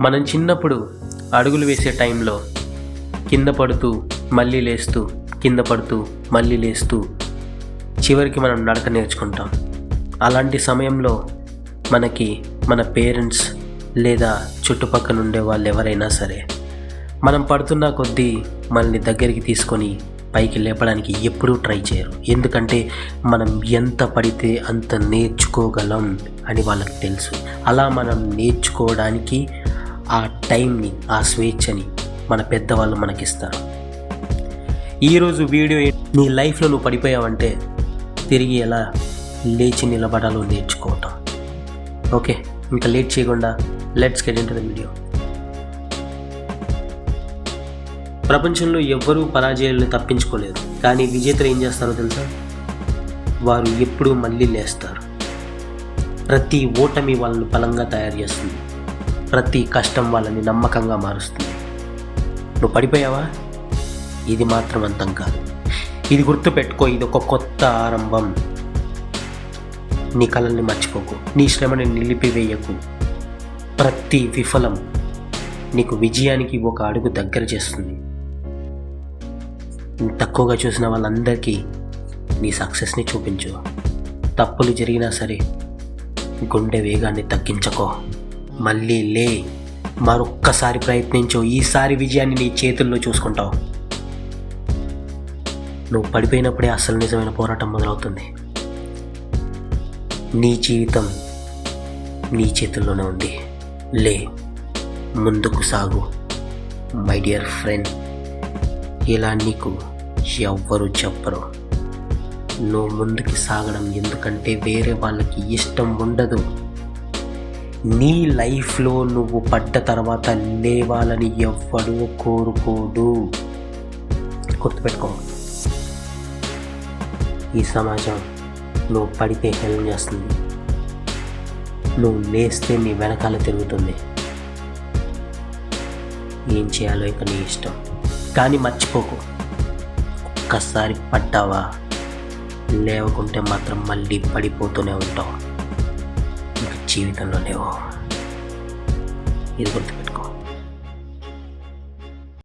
మనం చిన్నప్పుడు అడుగులు వేసే టైంలో కింద పడుతూ మళ్ళీ లేస్తూ కింద పడుతూ మళ్ళీ లేస్తూ చివరికి మనం నడక నేర్చుకుంటాం. అలాంటి సమయంలో మనకి మన పేరెంట్స్ లేదా చుట్టుపక్కల ఉండే వాళ్ళు ఎవరైనా సరే మనం పడుతున్న కొద్దీ మనల్ని దగ్గరికి తీసుకొని పైకి లేపడానికి ఎప్పుడూ ట్రై చేయరు. ఎందుకంటే మనం ఎంత పడితే అంత నేర్చుకోగలం అని వాళ్ళకి తెలుసు. అలా మనం నేర్చుకోవడానికి ఆ టైంని ఆ స్వేచ్ఛని మన పెద్దవాళ్ళు మనకిస్తారు. ఈరోజు వీడియో నీ లైఫ్లో నువ్వు పడిపోయావంటే తిరిగి ఎలా లేచి నిలబడాలో నేర్చుకోవటం. ఓకే? ఇంకా లేట్ చేయకుండా let's get in the video. ప్రపంచంలో ఎవ్వరూ పరాజయాలను తప్పించుకోలేరు కానీ విజేతలు ఏం చేస్తారో తెలుసా? వారు ఎప్పుడూ మళ్ళీ లేస్తారు. ప్రతి ఓటమి వాళ్ళను బలంగా తయారు చేస్తుంది. ప్రతి కష్టం వాళ్ళని నమ్మకంగా మారుస్తుంది. నువ్వు పడిపోయావా? ఇది మాత్రం అంతం కాదు. ఇది గుర్తుపెట్టుకో ఇది ఒక కొత్త ఆరంభం. నీ కళల్ని మర్చిపోకు నీ శ్రమని నిలిపివేయకు. ప్రతి విఫలం నీకు విజయానికి ఒక అడుగు దగ్గర చేస్తుంది. తక్కువగా చూసిన వాళ్ళందరికీ నీ సక్సెస్ని చూపించు. తప్పులు జరిగినా సరే గుండె వేగాన్ని తగ్గించకో. మళ్ళీ లే. మరొక్కసారి ప్రయత్నించు. ఈసారి విజయాన్ని నీ చేతుల్లో చూసుకుంటావు. నువ్వు పడిపోయినప్పుడే అసలు నిజమైన పోరాటం మొదలవుతుంది. నీ జీవితం నీ చేతుల్లోనే ఉంది. లే. ముందుకు సాగు. మై డియర్ ఫ్రెండ్ ఇలా నీకు ఎవ్వరు చెప్పరు. నువ్వు ముందుకు సాగడం ఎందుకంటే వేరే వాళ్ళకి ఇష్టం ఉండదు. నీ లైఫ్లో నువ్వు పడ్డ తర్వాత లేవాలని ఎవ్వడూ కోరుకోడు. గుర్తుపెట్టుకో. ఈ సమాజం నువ్వు పడితే హెల్ప్ చేస్తుంది. నువ్వు లేస్తే నీ వెనకాల తిరుగుతుంది. ఏం చేయాలో ఇక నీ ఇష్టం. కానీ మర్చిపోకు. ఒక్కసారి పడ్డావా? లేవకుంటే మాత్రం మళ్ళీ పడిపోతూనే ఉంటావు. జీవితంలో లేవు. ఇది గుర్తుపెట్టు